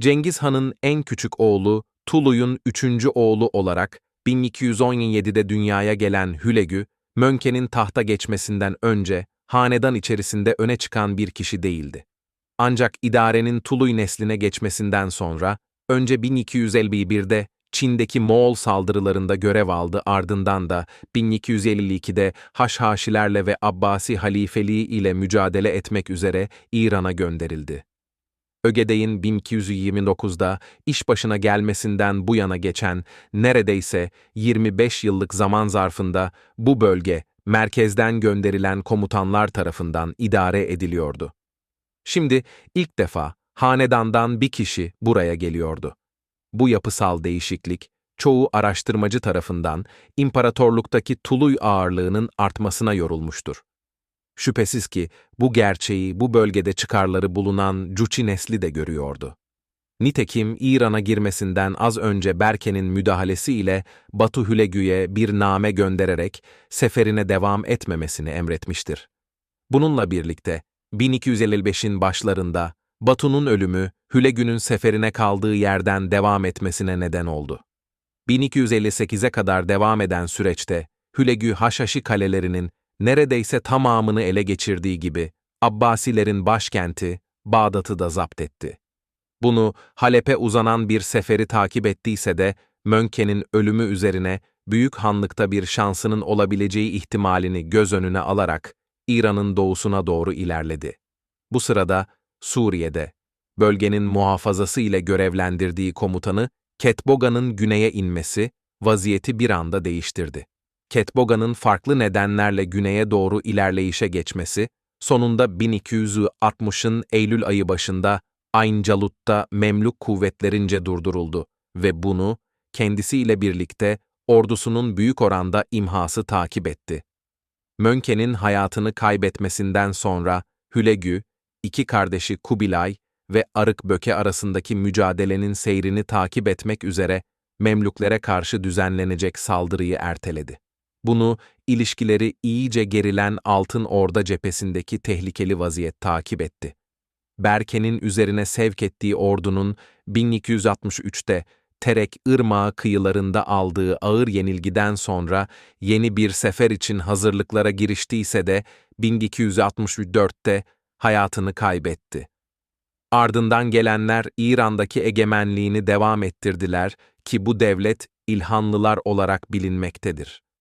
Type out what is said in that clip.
Cengiz Han'ın en küçük oğlu Tulu'yun üçüncü oğlu olarak 1217'de dünyaya gelen Hülegü, Mönke'nin tahta geçmesinden önce hanedan içerisinde öne çıkan bir kişi değildi. Ancak idarenin Tuluy nesline geçmesinden sonra, önce 1251'de Çin'deki Moğol saldırılarında görev aldı ardından da 1252'de Haşhaşilerle ve Abbasi halifeliği ile mücadele etmek üzere İran'a gönderildi. Ögedey'in 1229'da iş başına gelmesinden bu yana geçen neredeyse 25 yıllık zaman zarfında bu bölge merkezden gönderilen komutanlar tarafından idare ediliyordu. Şimdi ilk defa hanedandan bir kişi buraya geliyordu. Bu yapısal değişiklik, çoğu araştırmacı tarafından imparatorluktaki Tuluy ağırlığının artmasına yorulmuştur. Şüphesiz ki bu gerçeği bu bölgede çıkarları bulunan Cuçi nesli de görüyordu. Nitekim İran'a girmesinden az önce Berke'nin müdahalesiyle Batu Hülegü'ye bir name göndererek seferine devam etmemesini emretmiştir. Bununla birlikte 1255'in başlarında Batu'nun ölümü Hülegü'nün seferine kaldığı yerden devam etmesine neden oldu. 1258'e kadar devam eden süreçte Hülegü Haşhaşi kalelerinin neredeyse tamamını ele geçirdiği gibi Abbasilerin başkenti Bağdat'ı da zapt etti. Bunu Halep'e uzanan bir seferi takip ettiyse de Mönke'nin ölümü üzerine büyük hanlıkta bir şansının olabileceği ihtimalini göz önüne alarak İran'ın doğusuna doğru ilerledi. Bu sırada Suriye'de, bölgenin muhafazası ile görevlendirdiği komutanı Ketboga'nın güneye inmesi vaziyeti bir anda değiştirdi. Ketboga'nın farklı nedenlerle güneye doğru ilerleyişe geçmesi, sonunda 1260'ın Eylül ayı başında Ayn Calut'ta Memlük kuvvetlerince durduruldu ve bunu kendisiyle birlikte ordusunun büyük oranda imhası takip etti. Mönke'nin hayatını kaybetmesinden sonra Hülegü, iki kardeşi Kubilay ve Arık Böke arasındaki mücadelenin seyrini takip etmek üzere Memlüklere karşı düzenlenecek saldırıyı erteledi. Bunu ilişkileri iyice gerilen Altın Orda cephesindeki tehlikeli vaziyet takip etti. Berke'nin üzerine sevk ettiği ordunun 1263'te Terek Irmağı kıyılarında aldığı ağır yenilgiden sonra yeni bir sefer için hazırlıklara giriştiyse de 1264'te hayatını kaybetti. Ardından gelenler İran'daki egemenliğini devam ettirdiler ki bu devlet İlhanlılar olarak bilinmektedir.